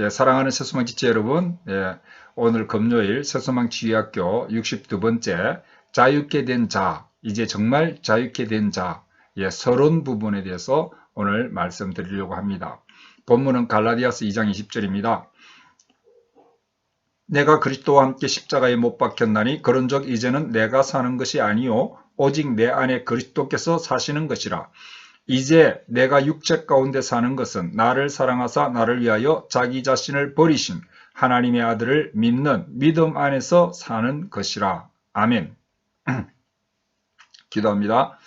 예, 사랑하는 새소망 지체 여러분, 예, 오늘 금요일 새소망 지휘학교 62번째 자유케 된 자, 이제 정말 자유케 된 자, 예, 서론 부분에 대해서 오늘 말씀드리려고 합니다. 본문은 갈라디아스 2장 20절입니다. 내가 그리스도와 함께 십자가에 못 박혔나니 그런적 이제는 내가 사는 것이 아니요 오직 내 안에 그리스도께서 사시는 것이라. 이제 내가 육체 가운데 사는 것은 나를 사랑하사 나를 위하여 자기 자신을 버리신 하나님의 아들을 믿는 믿음 안에서 사는 것이라. 아멘. 기도합니다.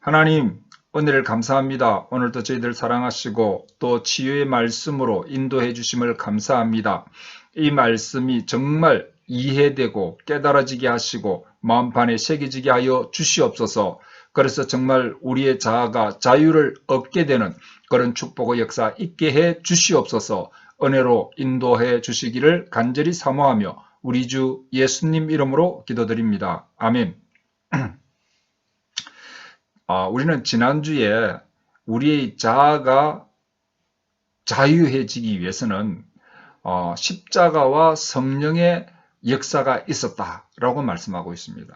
하나님, 은혜를 감사합니다. 오늘도 저희들 사랑하시고 또 치유의 말씀으로 인도해 주심을 감사합니다. 이 말씀이 정말 이해되고 깨달아지게 하시고 마음판에 새겨지게 하여 주시옵소서. 그래서 정말 우리의 자아가 자유를 얻게 되는 그런 축복의 역사 있게 해 주시옵소서. 은혜로 인도해 주시기를 간절히 사모하며 우리 주 예수님 이름으로 기도드립니다. 아멘. 아, 우리는 지난주에 우리의 자아가 자유해지기 위해서는 어, 십자가와 성령의 역사가 있었다라고 말씀하고 있습니다.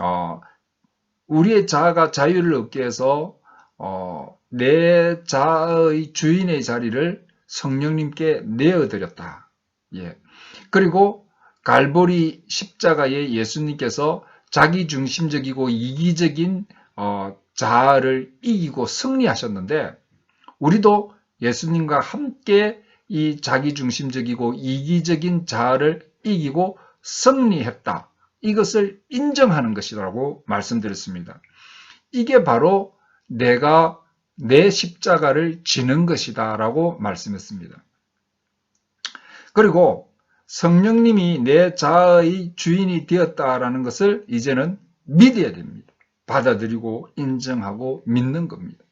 어, 우리의 자아가 자유를 얻기 위해서 어, 내 자아의 주인의 자리를 성령님께 내어드렸다. 예. 그리고 갈보리 십자가에 예수님께서 자기 중심적이고 이기적인 어, 자아를 이기고 승리하셨는데 우리도 예수님과 함께 이 자기 중심적이고 이기적인 자아를 이기고 승리했다. 이것을 인정하는 것이라고 말씀드렸습니다. 이게 바로 내가 내 십자가를 지는 것이다 라고 말씀했습니다. 그리고 성령님이 내 자아의 주인이 되었다라는 것을 이제는 믿어야 됩니다. 받아들이고 인정하고 믿는 겁니다.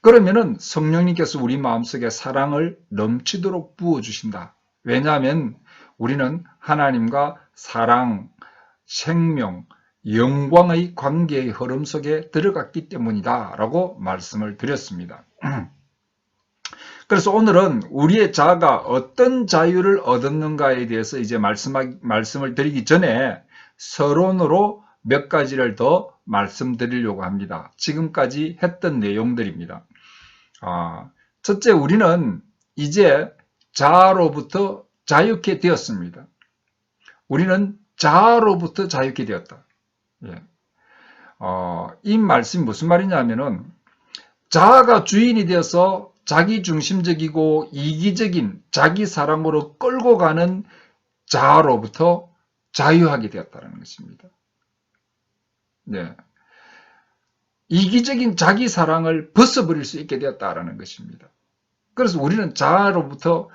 그러면은 성령님께서 우리 마음속에 사랑을 넘치도록 부어주신다. 왜냐하면 우리는 하나님과 사랑, 생명, 영광의 관계의 흐름 속에 들어갔기 때문이다. 라고 말씀을 드렸습니다. 그래서 오늘은 우리의 자아가 어떤 자유를 얻었는가에 대해서 이제 말씀, 말씀을 드리기 전에 서론으로 몇 가지를 더 말씀드리려고 합니다. 지금까지 했던 내용들입니다. 아, 첫째, 우리는 이제 자아로부터 자유케 되었습니다. 우리는 자아로부터 자유케 되었다. 예. 어, 이 말씀이 무슨 말이냐면은 자아가 주인이 되어서 자기 중심적이고 이기적인 자기 사랑으로 끌고 가는 자아로부터 자유하게 되었다는 것입니다. 네. 이기적인 자기 사랑을 벗어버릴 수 있게 되었다라는 것입니다. 그래서 우리는 자아로부터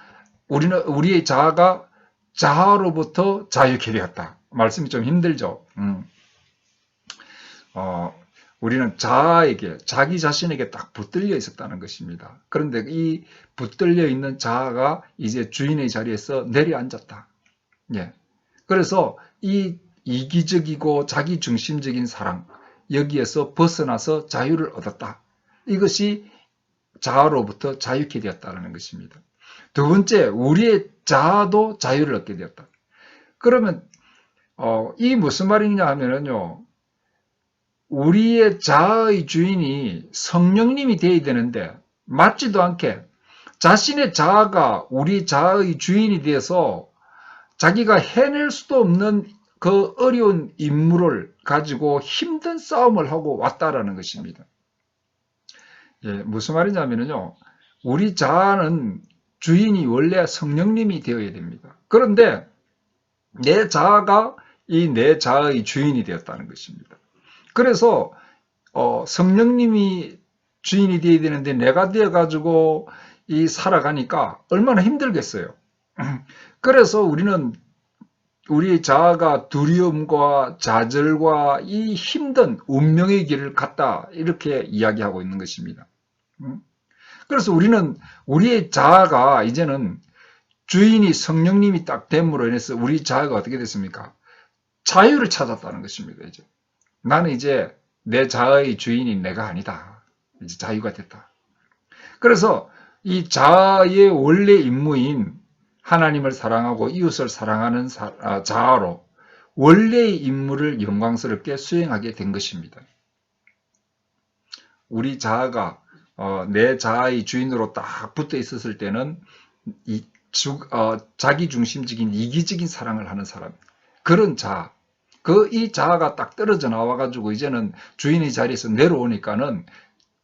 우리는 우리의 자아가 자아로부터 자유케 되었다. 말씀이 좀 힘들죠. 음. 어, 우리는 자아에게 자기 자신에게 딱 붙들려 있었다는 것입니다. 그런데 이 붙들려 있는 자아가 이제 주인의 자리에서 내려앉았다. 예. 그래서 이 이기적이고 자기 중심적인 사랑, 여기에서 벗어나서 자유를 얻었다. 이것이 자아로부터 자유케 되었다는 것입니다. 두 번째, 우리의 자아도 자유를 얻게 되었다. 그러면 어, 이 무슨 말이냐 하면은요, 우리의 자아의 주인이 성령님이 되어야 되는데 맞지도 않게 자신의 자아가 우리 자아의 주인이 되어서 자기가 해낼 수도 없는 그 어려운 임무를 가지고 힘든 싸움을 하고 왔다라는 것입니다. 예, 무슨 말이냐면요. 우리 자아는 주인이 원래 성령님이 되어야 됩니다. 그런데 내 자아가 이 내 자아의 주인이 되었다는 것입니다. 그래서 어, 성령님이 주인이 되어야 되는데 내가 되어가지고 이 살아가니까 얼마나 힘들겠어요. 그래서 우리는 우리 자아가 두려움과 좌절과 이 힘든 운명의 길을 갔다 이렇게 이야기하고 있는 것입니다. 그래서 우리는 우리의 자아가 이제는 주인이 성령님이 딱 됨으로 인해서 우리 자아가 어떻게 됐습니까? 자유를 찾았다는 것입니다. 이제 나는 이제 내 자아의 주인이 내가 아니다. 이제 자유가 됐다. 그래서 이 자아의 원래 임무인 하나님을 사랑하고 이웃을 사랑하는 사- 아, 자아로 원래의 임무를 영광스럽게 수행하게 된 것입니다. 우리 자아가 어, 내 자아의 주인으로 딱 붙어 있었을 때는 이 주- 어, 자기 중심적인 이기적인 사랑을 하는 사람 그런 자아 그 이 자아가 딱 떨어져 나와 가지고 이제는 주인의 자리에서 내려오니까는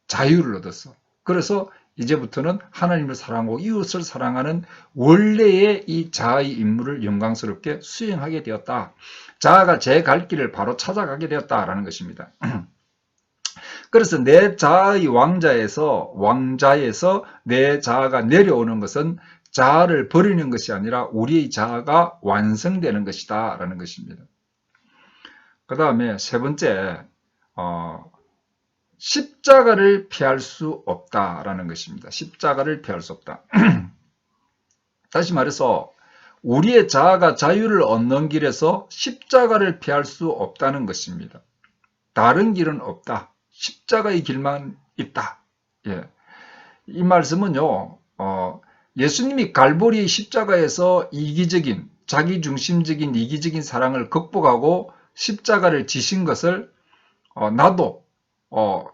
자유를 얻었어. 그래서 이제부터는 하나님을 사랑하고 이웃을 사랑하는 원래의 이 자아의 임무를 영광스럽게 수행하게 되었다. 자아가 제 갈 길을 바로 찾아가게 되었다라는 것입니다. 그래서 내 자아의 왕자에서 왕자에서 내 자아가 내려오는 것은 자아를 버리는 것이 아니라 우리의 자아가 완성되는 것이다라는 것입니다. 그 다음에 세 번째 어, 십자가를 피할 수 없다라는 것입니다. 십자가를 피할 수 없다. 다시 말해서 우리의 자아가 자유를 얻는 길에서 십자가를 피할 수 없다는 것입니다. 다른 길은 없다. 십자가의 길만 있다. 예. 이 말씀은요, 어, 예수님이 갈보리의 십자가에서 이기적인, 자기중심적인 이기적인 사랑을 극복하고 십자가를 지신 것을 어, 나도 어,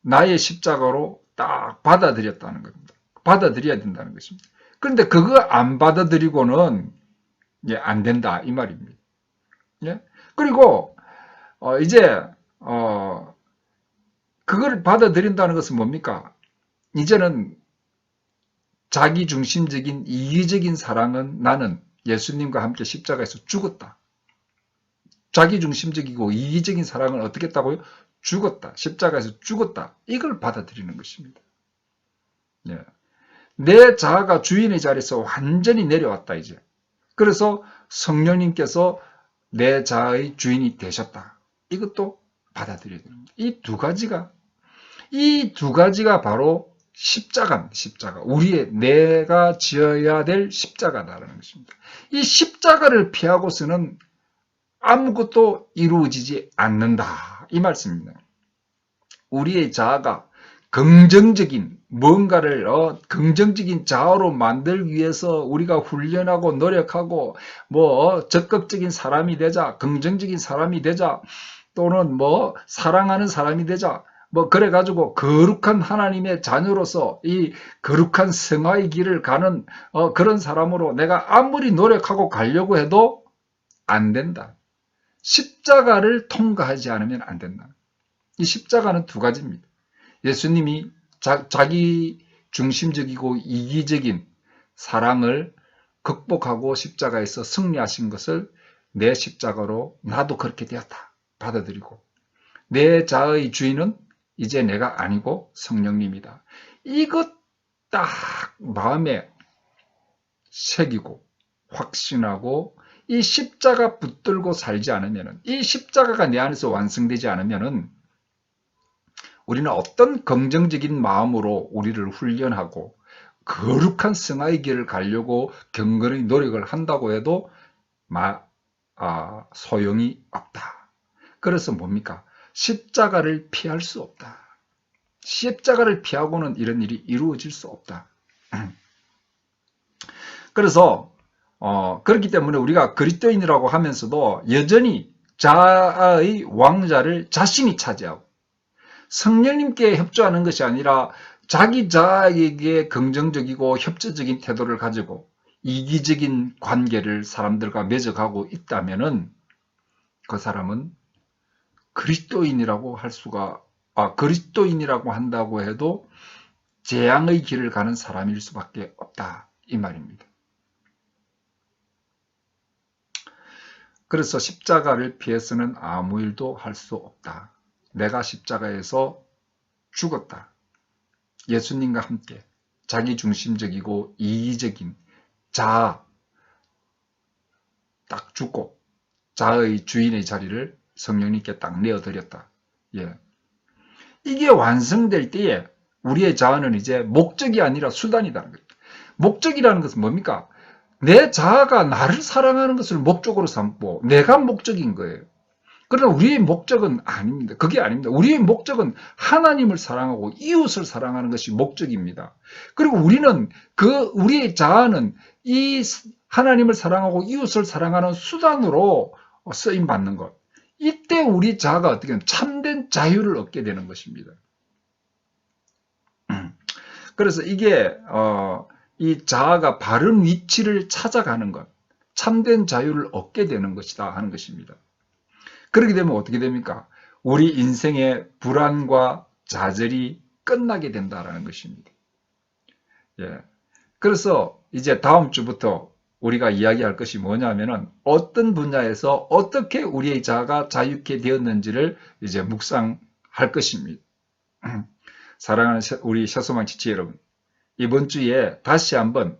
나의 십자가로 딱 받아들였다는 겁니다. 받아들여야 된다는 것입니다. 그런데 그거 안 받아들이고는 예, 안 된다 이 말입니다. 예? 그리고 어, 이제 어, 그걸 받아들인다는 것은 뭡니까? 이제는 자기 중심적인 이기적인 사랑은 나는 예수님과 함께 십자가에서 죽었다. 자기 중심적이고 이기적인 사랑을 어떻게 했다고요? 죽었다. 십자가에서 죽었다. 이걸 받아들이는 것입니다. 예. 내 자아가 주인의 자리에서 완전히 내려왔다, 이제. 그래서 성령님께서 내 자아의 주인이 되셨다. 이것도 받아들여야 됩니다. 이 두 가지가, 이 두 가지가 바로 십자가입니다. 십자가. 우리의 내가 지어야 될 십자가다라는 것입니다. 이 십자가를 피하고서는 아무것도 이루어지지 않는다. 이 말씀입니다. 우리의 자아가 긍정적인 뭔가를 어, 긍정적인 자아로 만들기 위해서 우리가 훈련하고 노력하고 뭐 적극적인 사람이 되자 긍정적인 사람이 되자 또는 뭐 사랑하는 사람이 되자 뭐 그래 가지고 거룩한 하나님의 자녀로서 이 거룩한 성화의 길을 가는 어, 그런 사람으로 내가 아무리 노력하고 가려고 해도 안 된다. 십자가를 통과하지 않으면 안 된다. 이 십자가는 두 가지입니다. 예수님이 자, 기 중심적이고 이기적인 사랑을 극복하고 십자가에서 승리하신 것을 내 십자가로 나도 그렇게 되었다. 받아들이고 내 자의 주인은 이제 내가 아니고 성령님이다. 이것 딱 마음에 새기고 확신하고 이 십자가 붙들고 살지 않으면은 이 십자가가 내 안에서 완성되지 않으면은 우리는 어떤 긍정적인 마음으로 우리를 훈련하고 거룩한 성화의 길을 가려고 경건의 노력을 한다고 해도 마, 아, 소용이 없다. 그래서 뭡니까? 십자가를 피할 수 없다. 십자가를 피하고는 이런 일이 이루어질 수 없다. 그래서 어, 그렇기 때문에 우리가 그리스도인이라고 하면서도 여전히 자아의 왕자를 자신이 차지하고 성령님께 협조하는 것이 아니라 자기 자아에게 긍정적이고 협조적인 태도를 가지고 이기적인 관계를 사람들과 맺어가고 있다면은 그 사람은 그리스도인이라고 할 수가 아 그리스도인이라고 한다고 해도 재앙의 길을 가는 사람일 수밖에 없다 이 말입니다. 그래서 십자가를 피해서는 아무 일도 할 수 없다. 내가 십자가에서 죽었다. 예수님과 함께 자기 중심적이고 이기적인 자아 딱 죽고 자의 주인의 자리를 성령님께 딱 내어드렸다. 예. 이게 완성될 때에 우리의 자아는 이제 목적이 아니라 거예요. 목적이라는 것은 뭡니까? 내 자아가 나를 사랑하는 것을 목적으로 삼고 내가 목적인 거예요. 그러나 우리의 목적은 아닙니다. 그게 아닙니다. 우리의 목적은 하나님을 사랑하고 이웃을 사랑하는 것이 목적입니다. 그리고 우리는 그 우리의 자아는 이 하나님을 사랑하고 이웃을 사랑하는 수단으로 쓰임 받는 것. 이때 우리 자아가 어떻게 보면 참된 자유를 얻게 되는 것입니다. 음. 그래서 이게 어, 이 자아가 바른 위치를 찾아가는 것, 참된 자유를 얻게 되는 것이다 하는 것입니다. 그렇게 되면 어떻게 됩니까? 우리 인생의 불안과 좌절이 끝나게 된다라는 것입니다. 예. 그래서 이제 다음 주부터 우리가 이야기할 것이 뭐냐면은 어떤 분야에서 어떻게 우리의 자아가 자유케 되었는지를 이제 묵상할 것입니다. 사랑하는 우리 셔소망 지치 여러분, 이번 주에 다시 한번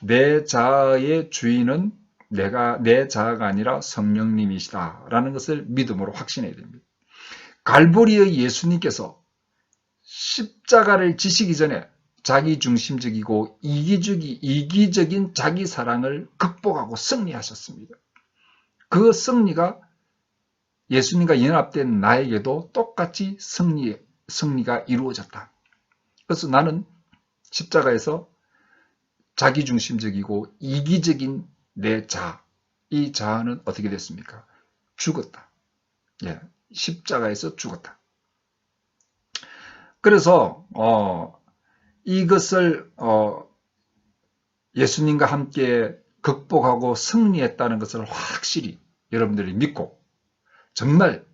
내 자아의 주인은 내가 내 자아가 아니라 성령님이시다 라는 것을 믿음으로 확신해야 됩니다. 갈보리의 예수님께서 십자가를 지시기 전에 자기 중심적이고 이기적이, 이기적인 자기 사랑을 극복하고 승리하셨습니다. 그 승리가 예수님과 연합된 나에게도 똑같이 승리, 승리가 이루어졌다. 그래서 나는 십자가에서 자기중심적이고 이기적인 내 자, 이 자아는 어떻게 됐습니까? 죽었다. 예, 십자가에서 죽었다. 그래서 어, 이것을 어, 예수님과 함께 극복하고 승리했다는 것을 확실히 여러분들이 믿고 정말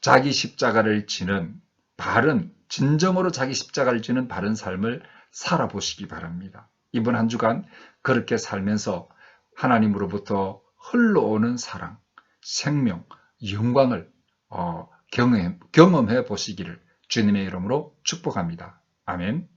자기 십자가를 지는 바른 진정으로 자기 십자가를 지는 바른 삶을 살아보시기 바랍니다. 이번 한 주간 그렇게 살면서 하나님으로부터 흘러오는 사랑, 생명, 영광을 어, 경험해, 경험해 보시기를 주님의 이름으로 축복합니다. 아멘.